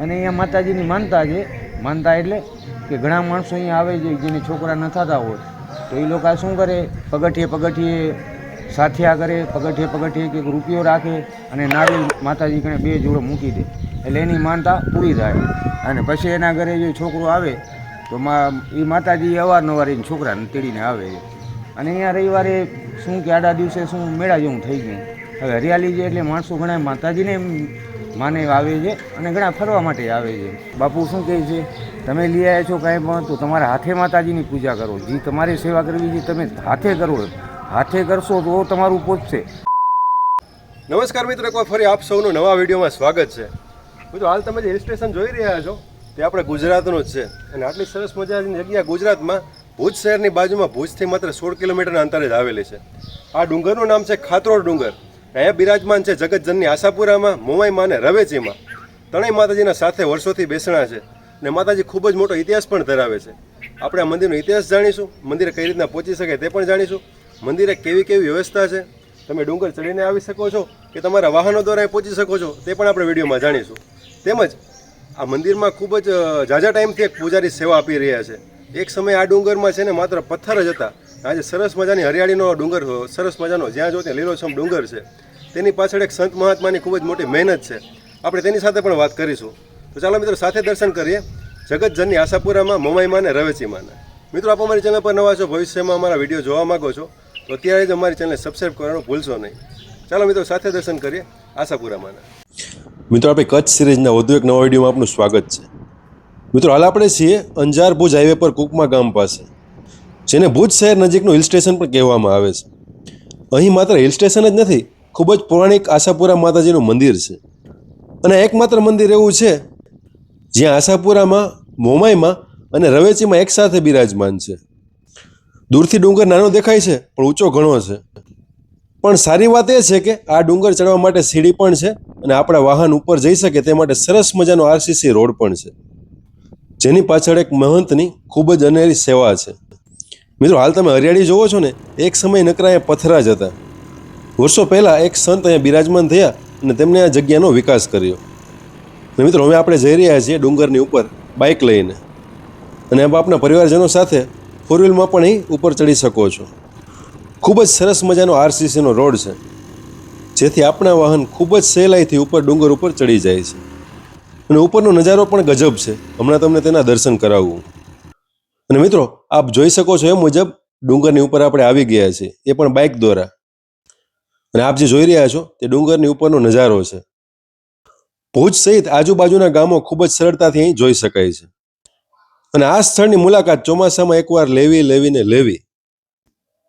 અને અહીંયા માતાજીની માનતા છે. માનતા એટલે કે ઘણા માણસો અહીંયા આવે છે જેને છોકરા ન થતા હોય. તો એ લોકો શું કરે? પગથિયે પગથિયે સાથિયા કરે, પગથિયે પગથિયે કે રૂપિયો રાખે અને નારિયેલ માતાજી કણે બે જોડો મૂકી દે. એટલે એની માનતા પૂરી થાય. અને પછી એના ઘરે જે છોકરો આવે, તો એ માતાજી અવારનવાર એને છોકરાને તેડીને આવે છે. અને અહીંયા રવિવારે શું કે આડા દિવસે શું મેળા જેવું થઈ ગયું. હવે હરિયાળી છે એટલે માણસો ઘણા માતાજીને માને આવે છે અને ઘણા ફરવા માટે આવે છે. બાપુ શું કહે છે? તમે લઈ આવ્યા છો કાંઈ પણ, તો તમારા હાથે માતાજીની પૂજા કરો. જે તમારે સેવા કરવી છે તમે હાથે કરો. હાથે કરશો તો તમારું પહોંચશે નમસ્કાર મિત્રો એકવાર ફરી આપ સૌનું નવા વિડીયોમાં સ્વાગત છે. મિત્રો, હાલ તમે જે હિલ સ્ટેશન જોઈ રહ્યા છો, તે આપણે ગુજરાતનું જ છે. અને આટલી સરસ મજાની જગ્યા ગુજરાતમાં, ભુજ શહેરની બાજુમાં ભુજથી માત્ર સોળ કિલોમીટરના અંતરે જ આવેલી છે. આ ડુંગરનું નામ છે ખાતરોડ ડુંગર. અહીંયા બિરાજમાન છે જગતજનની આશાપુરામાં મોમાઈમાં અને રવેચીમાં ત્રણેય માતાજીના સાથે વર્ષોથી બેસણા છે અને માતાજી ખૂબ જ મોટો ઇતિહાસ પણ ધરાવે છે. આપણે આ મંદિરનો ઇતિહાસ જાણીશું, મંદિરે કઈ રીતના પહોંચી શકે તે પણ જાણીશું. મંદિરે કેવી કેવી વ્યવસ્થા છે, તમે ડુંગર ચડીને આવી શકો છો કે તમારા વાહનો દ્વારા પહોંચી શકો છો તે પણ આપણે વિડીયોમાં જાણીશું. તેમજ આ મંદિરમાં ખૂબ જ ઝાઝા ટાઈમથી એક પૂજારી સેવા આપી રહ્યા છે. એક સમયે આ ડુંગરમાં છે ને માત્ર પથ્થર જ હતા. આજે સરસ મજાની હરિયાળીનો ડુંગર, સરસ મજાનો જ્યાં જો ત્યાં લીલોછમ ડુંગર છે. તેની પાછળ એક સંત મહાત્માની ખૂબ જ મોટી મહેનત છે. આપણે તેની સાથે પણ વાત કરીશું. તો ચાલો મિત્રો સાથે દર્શન કરીએ. જગતજનની આશાપુરામાં મોમાઈમાં અને રવેચીમાંના. મિત્રો, આપ અમારી ચેનલ પર નવા છો, ભવિષ્યમાં અમારા વીડિયો જોવા માંગો છો, તો અત્યારે જ અમારી ચેનલને સબસ્ક્રાઈબ કરવાનું ભૂલશો નહીં. ચાલો મિત્રો, સાથે દર્શન કરીએ આશાપુરામાંના. મિત્રો, આપણે કચ્છ સિરીઝના વધુ એક નવા વિડીયોમાં આપનું સ્વાગત છે. મિત્રો, હાલ આપણે છીએ અંજાર ભુજ હાઈવે પર કુકમા ગામ પાસે, જેને ભુજ શહેર નજીકનું હિલ સ્ટેશન પણ કહેવામાં આવે છે. અહીં માત્ર હિલ સ્ટેશન જ નથી ખૂબ જ પૌરાણિક આશાપુરા માતાજીનું મંદિર છે. અને એકમાત્ર મંદિર એવું છે, જ્યાં આશાપુરામાં, મોમાઈમાં અને રવેચીમાં એકસાથે બિરાજમાન છે. દૂરથી ડુંગર નાનો દેખાય છે, પણ ઊંચો ઘણો છે. પણ સારી વાત એ છે કે આ ડુંગર ચડવા માટે સીડી પણ છે અને આપણા વાહન ઉપર જઈ શકે તે માટે સરસ મજાનો આરસીસી રોડ પણ છે. જેની પાછળ એક મહંતની ખૂબ જ અનેરી સેવા છે. મિત્રો, હાલ તમે હરિયાળી જોવો છો ને, એક સમય નકરા એ પથરા જ હતા. વર્ષો પહેલાં એક સંત અહીંયા બિરાજમાન થયા અને તેમણે આ જગ્યાનો વિકાસ કર્યો. અને મિત્રો હવે આપણે જઈ રહ્યા છીએ ડુંગરની ઉપર બાઇક લઈને. અને આપ આપના પરિવારજનો સાથે ફોર વ્હીલમાં પણ અહીં ઉપર ચડી શકો છો. ખૂબ જ સરસ મજાનો આરસીસીનો રોડ છે. જેથી આપણા વાહન ખૂબ જ સહેલાઈથી ઉપર ડુંગર ઉપર ચડી જાય છે. અને ઉપરનો નજારો પણ ગજબ છે. હમણાં તમને તેના દર્શન કરાવવું અને મિત્રો, આપ જોઈ શકો છો એ મુજબ ડુંગરની ઉપર આપણે આવી ગયા છીએ. એ પણ બાઇક દ્વારા. અને આપ જે જોઈ રહ્યા છો, તે ડુંગરની ઉપરનો નજારો છે. ભુજ સહિત આજુબાજુના ગામો ખૂબ જ સરળતાથી અહીં જોઈ શકાય છે. અને આ સ્થળની મુલાકાત ચોમાસામાં એકવાર લેવી, લેવીને લેવી.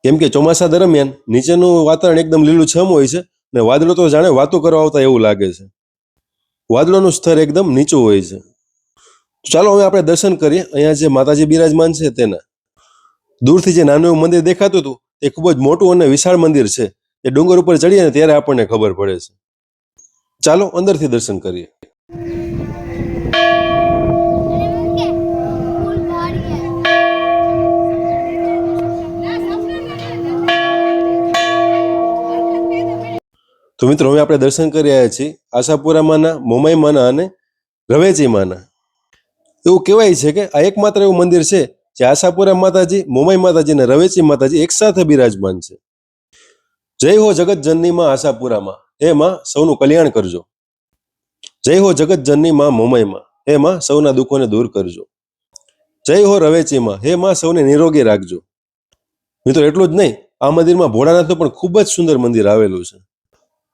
કેમ કે ચોમાસા દરમિયાન નીચેનું વાતાવરણ એકદમ લીલુંછમ હોય છે અને વાદળો તો જાણે વાતો કરવા આવતા એવું લાગે છે. વાદળોનું સ્તર એકદમ નીચું હોય છે. ચાલો હવે આપણે દર્શન કરીએ. અહીંયા જે માતાજી બિરાજમાન છે તેના. દૂરથી જે નાનું એવું મંદિર દેખાતું હતું, તે ખૂબ જ મોટું અને વિશાળ મંદિર છે. એ ડુંગર ઉપર ચડીએ ને ત્યારે આપણને ખબર પડે છે. ચાલો અંદરથી દર્શન કરીએ. તો મિત્રો, હવે આપણે દર્શન કરી રહ્યા છીએ આશાપુરામાંના મોમાઈમાંના અને રવેચીમાંના એવું કહેવાય છે કે આ એકમાત્ર એવું મંદિર છે જે આશાપુરા માતાજી મોમાઈ માતાજી અને રવેચી માતાજી એકસાથે બિરાજમાન છે. જય હો જગત જનની માં આશાપુરામાં. માં સૌનું કલ્યાણ કરજો. જય હો જગત જનની માં મોમાઈમાં હે માં સૌના દુઃખોને દૂર કરજો. જય હો રવેચીમાં. હે માં સૌને નિરોગી રાખજો. મિત્રો, એટલું જ નહીં. આ મંદિરમાં ભોળાનાથનું પણ ખૂબ જ સુંદર મંદિર આવેલું છે.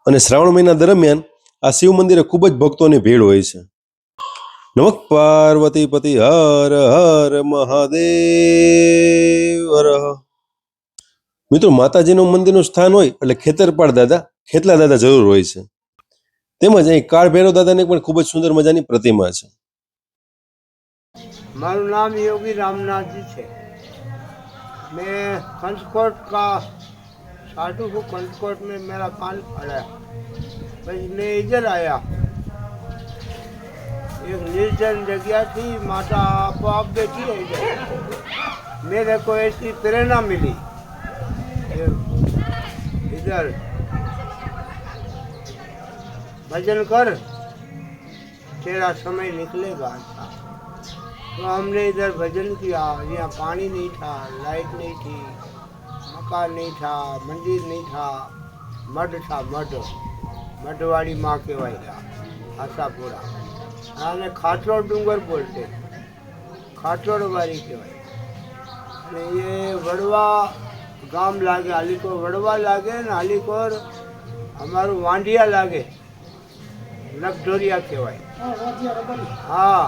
અને શ્રાવણ મહિના દરમિયાન આ શિવ મંદિરે ખૂબ જ ભક્તોની ભીડ હોય છે. નમક પાર્વતી પતિ હર હર મહાદેવ હર. મિત્રો માતાજીનું મંદિરનું સ્થાન હોય એટલે ખેતરપાળ દાદા ખેતલા દાદા જરૂર હોય છે તેમજ અહીં કાળ ભૈરવ દાદાની પણ ખૂબ જ સુંદર મજાની પ્રતિમા છે મારું नाम योगी रामनाथ जी છે मैं कंचकोट का साधु हूँ कंचकोट में मेरा पान पड़ा फिर मैं इधर आया एक निर्जन जगह थी माता आप आप बैठी है इधर मेरे को ऐसी प्रेरणा मिली ये इधर भजन कर तेरा समय निकलेगा अच्छा तो हमने इधर भजन किया यहाँ पानी नहीं था लाइट नहीं थी मकान नहीं था मंदिर नहीं था मड था मड मडवाड़ी माँ કહેવાય આશાપુરા આને ખાચોડ ડુંગર બોલતે ખાચોડવાળી કહેવાય અને એ વડવા ગામ લાગે હાલીકોર વડવા લાગે ને આલીકોર અમારું વાંઢિયા લાગે. નકઢોરિયા કહેવાય. હા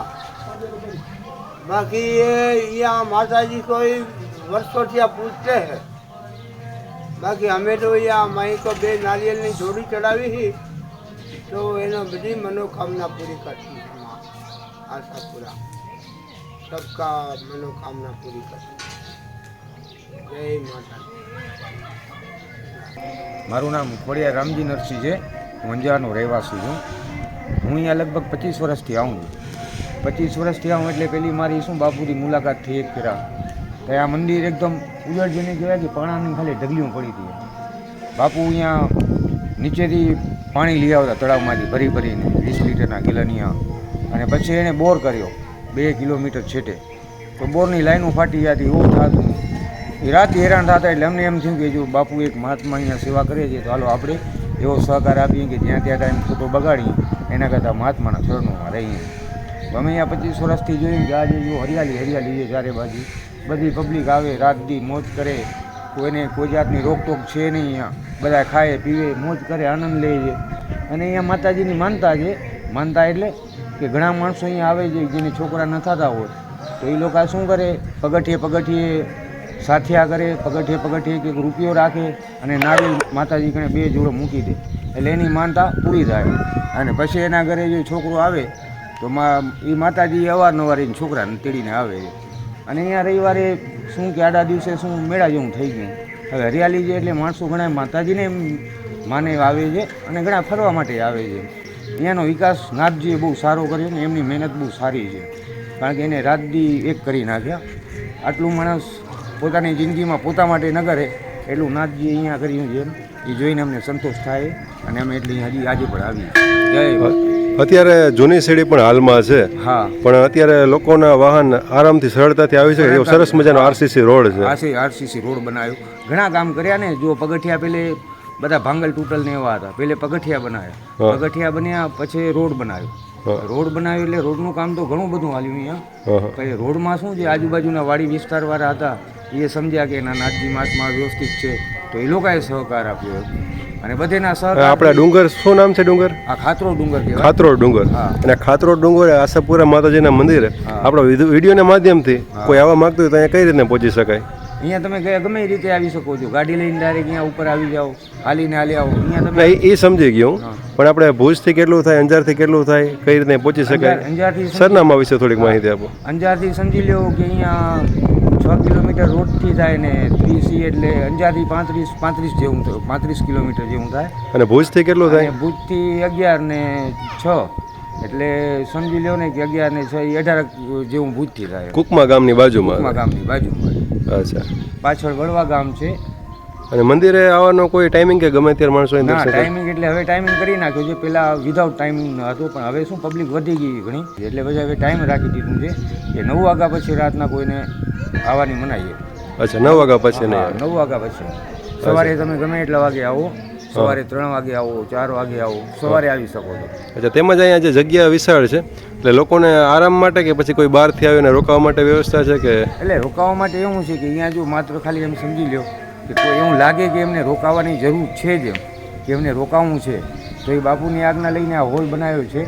બાકી એ અહીંયા માતાજી કોઈ વર્ષોથી આ પૂછતે હે. બાકી અમે તો અહીંયા માઈ તો બે નારિયેલની જોડી ચડાવી હતી તો એનો બધી મનોકામના પૂરી કરતી આશાપુરા સબકા મનોકામના પૂરી કરતી મારું નામ ખોડિયા રામજી નરસિંહ છે. હું અંજારનો રહેવાસી છું. હું અહીંયા લગભગ પચીસ વર્ષથી આવું છું. પચીસ વર્ષથી આવું એટલે પેલી મારી શું બાપુની મુલાકાત થઈ એક ફેરા. તો આ મંદિર એકદમ ઉજળ કહેવાય કે પાણાની ખાલી ઢગલીઓ પડી હતી. બાપુ અહીંયા નીચેથી પાણી લઈ આવતા તળાવમાંથી ભરી ભરીને વીસ લીટરના ગિલનિયા અને પછી એણે બોર કર્યો. બે કિલોમીટર છેટે. તો બોરની લાઈનો ફાટી જતી એવું થતું એ રાતે હેરાન થતા એટલે અમને એમ થયું કે જો બાપુ એક મહાત્મા અહીંયા સેવા કરે છે, તો હાલો આપણે એવો સહકાર આપીએ કે જ્યાં ત્યાં ટાઈમ ખોટો બગાડીએ, એના કરતાં મહાત્માના ચરણોમાં રહીએ. અમે અહીંયા પચીસ વર્ષથી જોયું કે આજે જો હરિયાળી હરિયાળી છે ચારે બાજુ. બધી પબ્લિક આવે, રાત દી મોજ કરે. કોઈને કોઈ જાતની રોકટોક છે નહીં અહીંયા. બધા ખાય, પીવે, મોજ કરે, આનંદ લે છે. અને અહીંયા માતાજીની માનતા છે. માનતા એટલે કે ઘણા માણસો અહીંયા આવે છે જેને છોકરા ન થતા હોય. તો એ લોકો શું કરે? પગઠીએ પગથિયે સાથિયા કરે, પગથિયે પગથિયે કે રૂપિયો રાખે અને નારિયેલ માતાજી કણે બે જોડો મૂકી દે. એટલે એની માનતા પૂરી થાય. અને પછી એના ઘરે જો છોકરો આવે, તો મા એ માતાજી અવારનવાર એને છોકરાને તેડીને આવે. અને અહીંયા રવિવારે શું કે આડા દિવસે શું મેળા જેવું થઈ ગયું. હવે હરિયાળી છે એટલે માણસો ઘણા માતાજીને માને આવે છે અને ઘણા ફરવા માટે આવે છે. અહીંયાનો વિકાસ નાથજીએ બહુ સારો કર્યો ને એમની મહેનત બહુ સારી છે. કારણ કે એને રાતદી એક કરી નાખ્યા. આટલું માણસ પોતાની જિંદગીમાં પોતા માટે ન કરે એટલું નાથજી અહીંયા કર્યું છે એ જોઈને અમને સંતોષ થાય અને અમે એટલી હજી આજે પણ આવી જય અત્યારે જૂની સીડી પણ હાલમાં છે. હા. પણ અત્યારે લોકોના વાહન આરામથી સરળતાથી આવી શકે. એવો સરસ મજાનો આરસીસી રોડ છે. આરસી આરસીસી રોડ બનાવ્યો. ઘણા કામ કર્યા ને જો પગથિયા પેલે બધા ભાંગલ તૂટલ ને એવા હતા. પેલે પગથિયા બનાવ્યા. પગથિયા બન્યા પછી રોડ બનાવ્યો. રોડ બનાવ્યો એટલે રોડનું કામ તો ઘણું બધું હાલ્યું અહીંયા. પછી રોડમાં શું છે? આજુબાજુના વાડી વિસ્તારવાળા હતા. એ સમજ્યા કે એના નાથજી મહાત્મા વ્યવસ્થિત છે. તો એ લોકોએ સહકાર આપ્યો અને બધેના સહકાર આપણા ડુંગર શું નામ છે ડુંગર? આ ખાતરો ડુંગર કહેવાય. ખાતરો ડુંગર. અને ખાતરો ડુંગર આશાપુરા માતાજીના મંદિર. આપણો આપણા વિડીયો- વિડીયોના માધ્યમથી કોઈ આવવા માંગતું હોય તો અહીંયા કઈ રીતે પહોંચી શકાય? અહીંયા તમે ગમે રીતે આવી શકો છો. ગાડી લઈને ડાયરેક્ટ અહીંયા ઉપર આવી જાઓ હાલીને હાલી આવો. અહીંયા તમે એ- સમજી ગયો. પણ આપણે ભુજથી કેટલું થાય અંજારથી કેટલું થાય કઈ રીતે પહોંચી શકાય? અંજારથી સરનામા વિશે થોડીક માહિતી આપો. અંજારથી સમજી લો કે અહીંયા છ કિલોમીટર રોડથી થાય ને ત્રીસી એટલે અંજારથી પાંત્રીસ પાંત્રીસ જેવું થયું. પાંત્રીસ કિલોમીટર જેવું થાય. અને ભુજથી કેટલું થાય? ભુજથી અગિયાર ને છ. એટલે સમજી લો ને કે અગિયાર ને છ અઢાર જેવું ભુજથી થાય. કુકમા ગામની બાજુમાં. કુકમા ગામની બાજુમાં. અચ્છા. પાછળ વડવા ગામ છે. અને મંદિરે આવવાનો કોઈ ટાઈમિંગ કે ગમે ત્યારે માણસો ના દર્શન ટાઈમિંગ એટલે હવે ટાઈમિંગ કરી નાખ્યો છે. પહેલાં વિધાઉટ ટાઈમિંગ હતો પણ હવે શું પબ્લિક વધી ગઈ ઘણી. એટલે પછી હવે ટાઈમ રાખી દીધું છે કે નવ વાગ્યા પછી રાતના કોઈને આવવાની મનાઈ છે. અચ્છા નવ વાગ્યા પછી નહીં નવ વાગ્યા પછી. સવારે તમે ગમે એટલા વાગે આવો. સવારે ત્રણ વાગે આવો ચાર વાગે આવો. સવારે આવી શકો છો. અચ્છા તેમજ અહીંયા જે જગ્યા વિશાળ છે એટલે લોકોને આરામ માટે કે પછી કોઈ બહારથી આવીને રોકાવા માટે વ્યવસ્થા છે કે? એટલે રોકાવા માટે એવું છે કે અહીંયા જો માત્ર ખાલી એમ સમજી લો કે કોઈ એવું લાગે કે એમને રોકાવાની જરૂર છે જ એમ કે એમને રોકાવું છે. તો એ બાપુની આજ્ઞા લઈને આ હોલ બનાવ્યો છે.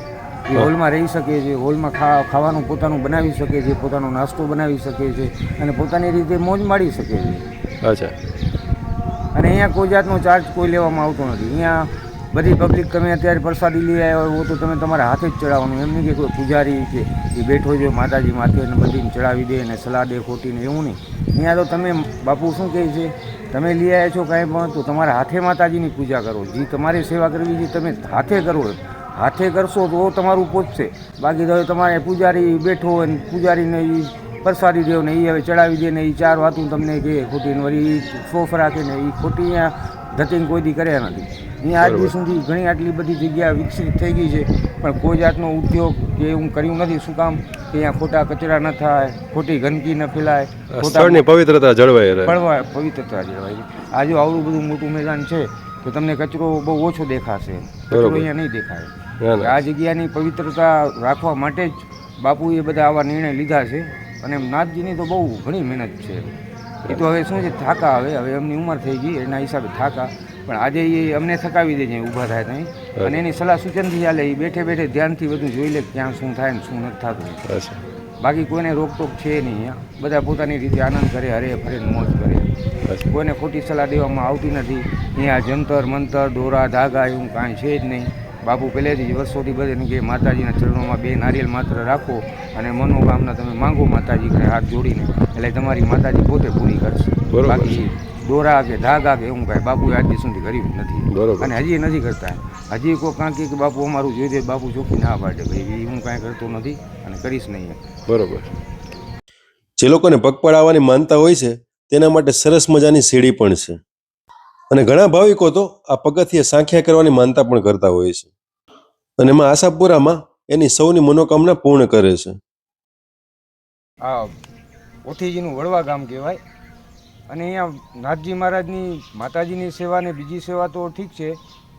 એ હોલમાં રહી શકે છે હોલમાં ખાવાનું પોતાનું બનાવી શકે છે પોતાનો નાસ્તો બનાવી શકે છે અને પોતાની રીતે મોજ માણી શકે છે. અચ્છા. અને અહીંયા કોઈ જાતનો ચાર્જ કોઈ લેવામાં આવતો નથી. અહીંયા બધી પબ્લિક તમે અત્યારે પ્રસાદી લઈ આવ્યા હો તો તમે તમારા હાથે જ ચડાવવાનું. એમ નહીં કે કોઈ પૂજારી છે એ બેઠો છે માતાજી માથે અને બધીને ચડાવી દે અને સલાહ દે ખોટીને એવું નહીં. અહીંયા તો તમે, બાપુ શું કહે છે? તમે લઈ આવ્યા છો કાંઈ પણ, તો તમારા હાથે માતાજીની પૂજા કરો. જે તમારી સેવા કરવી છે તમે હાથે કરો. હાથે કરશો તો તમારું પહોંચશે બાકી તો તમારે પૂજારી બેઠો હોય પૂજારીને પ્રસાદી દેવ ને એ હવે ચડાવી દે ને એ ચાર વાતું તમને કહે ખોટી વળી સોફ રાખે ને એ ખોટી અહીંયા ધતિંગ કોઈ દી કર્યા નથી. અહીંયા આજ સુધી ઘણી આટલી બધી જગ્યા વિકસિત થઈ ગઈ છે પણ કોઈ જાતનો ઉદ્યોગ કે એવું કર્યું નથી. શું કામ? કે અહીંયા ખોટા કચરા ન થાય ખોટી ગંદકી ન ફેલાય સ્થળની પવિત્રતા જળવાય રહે. પવિત્રતા જળવાય આજે આવડું બધું મોટું મેદાન છે તો તમને કચરો બહુ ઓછો દેખાશે. કચરો અહીંયા નહીં દેખાય. આ જગ્યાની પવિત્રતા રાખવા માટે જ બાપુએ બધા આવા નિર્ણય લીધા છે. અને નાથજીની તો બહુ ઘણી મહેનત છે. એ તો હવે શું છે થાકા હવે હવે એમની ઉંમર થઈ ગઈ એના હિસાબે થાકા. પણ આજે એ અમને થકાવી દે છે ઊભા થાય ત્યાં અને એની સલાહ સૂચનથી ચાલે એ બેઠે બેઠે ધ્યાનથી બધું જોઈ લે ક્યાં શું થાય ને શું નથી થતું. બાકી કોઈને રોકટોક છે નહીં અહીંયા બધા પોતાની રીતે આનંદ કરે હરે ફરે મોજ કરે. કોઈને ખોટી સલાહ દેવામાં આવતી નથી. અહીંયા જંતર મંતર દોરા ધાગા એવું કાંઈ છે જ નહીં. બાપુ પહેલેથી જ વર્ષોથી બધે કે માતાજીના ચરણોમાં બે નારિયેલ માત્ર રાખો અને મનોકામના તમે માંગો માતાજી કરે હાથ જોડીને. એટલે તમારી માતાજી પોતે પૂરી કરશે. બાકી દોરા કે ધાગા કે એવું કાંઈ બાપુએ આજ સુધી કર્યું નથી. અને હજી નથી કરતા. હજી કોઈ કાંકી કે બાપુ અમારું જોઈ દે બાપુ ચોખ્ખી ના પાડે. ભાઈ હું કાંઈ કરતો નથી અને કરીશ નહીં બરોબર. જે લોકોને પગ પડાવવાની માનતા હોય છે તેના માટે સરસ મજાની સીડી પણ છે. અને ઘણા ભાવિકો તો આ પગથિયે સાંખ્યા કરવાની માનતા પણ કરતા હોય છે. અને એમાં આશાપુરામાં એની સૌની મનોકામના પૂર્ણ કરે છે. આ ઓઠીજીનું વડવા ગામ કહેવાય. અને અહીંયા નાથજી મહારાજની માતાજીની સેવા ને બીજી સેવા તો ઠીક છે.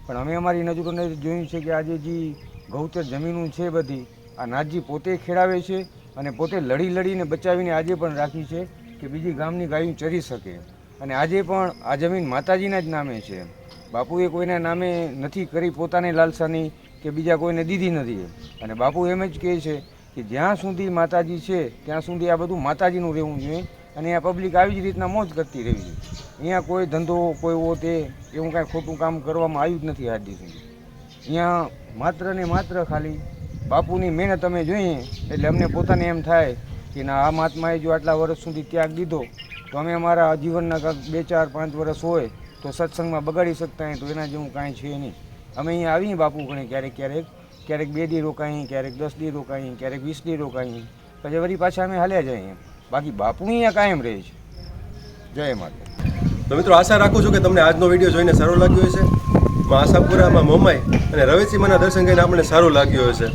પણ અમે અમારી નજરોને જોયું છે કે આજે જે ગૌચર જમીનો છે બધી, આ નાથજી પોતે ખેડાવે છે અને પોતે લડી લડીને બચાવીને આજે પણ રાખી છે કે બીજી ગામની ગાયું ચરી શકે. અને આજે પણ આ જમીન માતાજીના જ નામે છે. બાપુએ કોઈના નામે નથી કરી પોતાની લાલસાની કે બીજા કોઈને દીધી નથી. અને બાપુ એમ જ કહે છે કે જ્યાં સુધી માતાજી છે, ત્યાં સુધી આ બધું માતાજીનું રહેવું જોઈએ અને આ પબ્લિક આવી જ રીતના મોજ કરતી રહેવી જોઈએ. અહીંયા કોઈ ધંધો, કોઈ ઓ તે એવું કાંઈ ખોટું કામ કરવામાં આવ્યું જ નથી આજ સુધી. અહીંયા માત્ર ને માત્ર ખાલી બાપુની મહેનત અમે જોઈએ, એટલે અમને પોતાને એમ થાય કે ના, આ મહાત્માએ જો આટલા વર્ષ સુધી ત્યાગ દીધો તો અમે અમારા જીવનના કાંક બે, ચાર, પાંચ વર્ષ હોય તો સત્સંગમાં બગાડી શકતા હોય તો એના જેવું કાંઈ છે નહીં. અમે અહીંયા આવીએ બાપુ ગણે ક્યારેક ક્યારેક ક્યારેક બે દી રોકાઈ ક્યારેક દસ દી રોકાઈએ, ક્યારેક વીસ દી રોકાઈએ. પછી વળી પાછા અમે હાલ્યા જઈએ બાકી બાપુ અહીંયા કાયમ રહે છે. જય માતા તો મિત્રો આશા રાખું છું કે તમને આજનો વીડિયો જોઈને સારો લાગ્યો હશે. માં આશાપુરામાં મોમાઈ અને રવેચીમાના દર્શન કરીને આપણને સારું લાગ્યું હશે.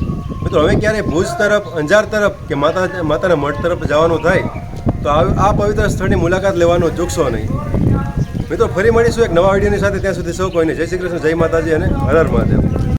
મિત્રો, હવે ક્યારે ભુજ તરફ, અંજાર તરફ કે માતા, માતાના મઠ તરફ જવાનું થાય તો આ પવિત્ર સ્થળની મુલાકાત લેવાનો ચૂકશો નહીં. મિત્રો, ફરી મળીશું એક નવા વિડીયોની સાથે. ત્યાં સુધી સૌ કોઈને જય શ્રી કૃષ્ણ, જય માતાજી અને હર હર મહાદેવ.